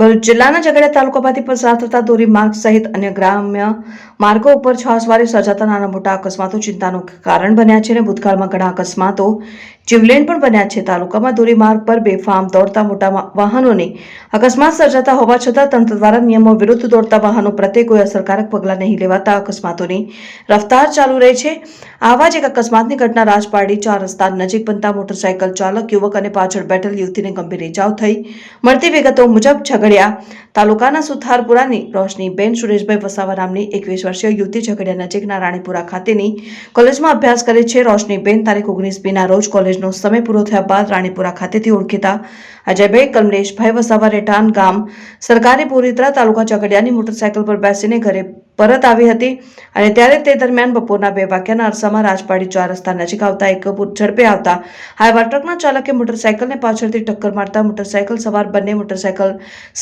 ભરૂચ જિલ્લાના ઝઘડિયા તાલુકામાંથી પસાર થતા ધોરીમાર્ગ સહિત અન્ય ગ્રામ્ય માર્ગો ઉપર છાસવારે સર્જાતા નાના મોટા અકસ્માતો ચિંતાનું કારણ બન્યા છે અને ભૂતકાળમાં ઘણા અકસ્માતો જીવલેણ પણ બન્યા છે. તાલુકામાં ધોરીમાર્ગ પર બેફામ દોડતા મોટા વાહનોને અકસ્માત સર્જાતા હોવા છતાં તંત્ર દ્વારા નિયમો વિરુદ્ધ દોડતા વાહનો પ્રત્યે કોઈ અસરકારક પગલાં નહીં લેવાતા અકસ્માતોની રફતાર ચાલુ રહી છે. આવા જ એક અકસ્માતની ઘટના રાજપારડી ચાર રસ્તા નજીક બનતા મોટરસાયકલ ચાલક, યુવક અને પાછળ બેઠેલ યુવતીને ગંભીર ઇજાઓ થઈ. મળતી વિગતો મુજબ ઝઘડિયા. તાલુકાના સુથારપુરાની રોશનીબેન સુરેશભાઈ વસાવા નામની એકવીસ વર્ષીય યુવતી ઝઘડિયા નજીકના રાણીપુરા ખાતેની કોલેજમાં અભ્યાસ કરે છે. રોશનીબેન તારીખ ઓગણીસ બીના રોજ કોલેજનો સમય પૂરો થયા બાદ રાણીપુરા ખાતેથી ઓળખીતા અજયભાઈ કમલેશભાઈ વસાવા રેટાન ગામ સરકારી પુરીત્રા તાલુકા ઝઘડિયાની મોટરસાયકલ પર બેસીને ઘરે પરત આવી હતી અને ત્યારે તે દરમિયાન બપોરના બે વાગ્યાના અરસામાં રાજપાડી ચાર રસ્તા નજીક આવતા એક ઝડપે આવતા હાઈવા ટ્રકના ચાલકે મોટરસાયકલને પાછળથી ટક્કર મારતા મોટરસાયકલ સવાર બંને મોટરસાયકલ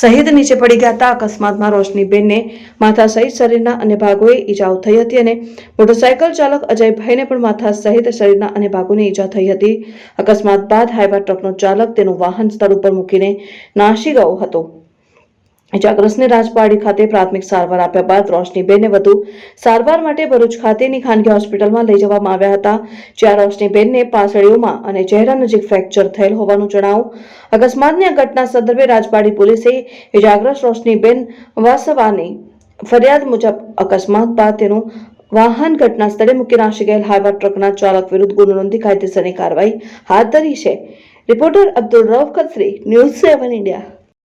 સહિત નીચે પડી ગયા હતા. અકસ્માતમાં રોશનીબેનને માથા સહિત શરીરના અને ભાગોએ ઈજાઓ થઈ હતી અને મોટરસાયકલ ચાલક અજયભાઈને પણ માથા સહિત શરીરના અને ભાગોને ઈજા થઈ હતી. અકસ્માત બાદ હાઈવા ટ્રકનો ચાલક તેનું વાહન સ્થળ ઉપર મૂકીને નાસી ગયો હતો. ઇજાગ્રસ્તને રાજપાડી ખાતે પ્રાથમિક સારવાર આપ્યા બાદ રોશનીબેનને વધુ સારવાર માટે ભરૂચ ખાતેની ખાનગી હોસ્પિટલમાં લઈ જવામાં આવ્યા હતા, જ્યાં રોશનીબેનને પાસળીઓમાં અને ચહેરા નજીક ફ્રેક્ચર થયેલ હોવાનું જણાવું. અકસ્માતની આ ઘટના સંદર્ભે રાજપાડી પોલીસે ઇજાગ્રસ્ત રોશનીબેન વાસવાની ફરિયાદ મુજબ અકસ્માત બાદ તેનું વાહન ઘટના સ્થળે મૂકી નાશી ગયેલ હાઈવા ટ્રકના ચાલક વિરુદ્ધ ગુનો નોંધી કાયદેસરની કાર્યવાહી હાથ ધરી છે. Reporter Abdul Rauf Khatri, News Seven India.